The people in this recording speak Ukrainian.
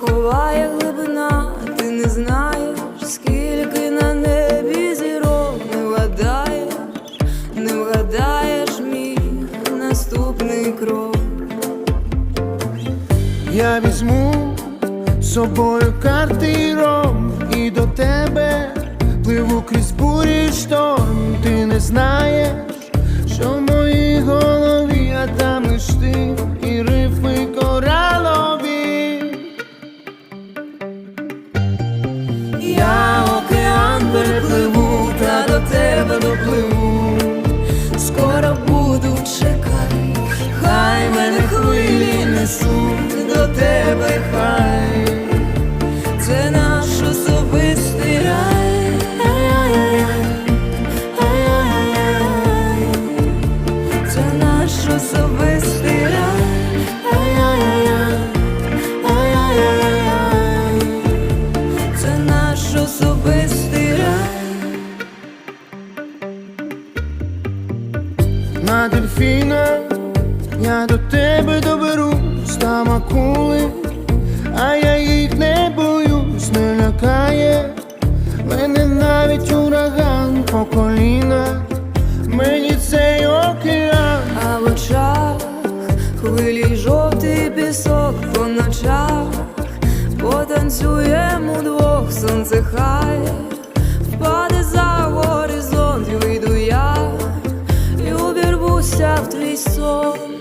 ховає глибина, ти не знаєш, скільки на небі зірок. Не вгадаєш, не вгадаєш мій наступний крок. Я візьму з собою карти і ром І до тебе пливу крізь бурі шторм. Ти не знаєш, несуть до тебе, хай це наш особистий рай. Це наш особистий рай. Це наш особистий рай. На дельфіна я до тебе доберусь, по коліна, мені цей океан. А в очах хвилі жовтий пісок по ночах, потанцюємо двох сонце хай впаде за горизонт, вийду я і в твій сон.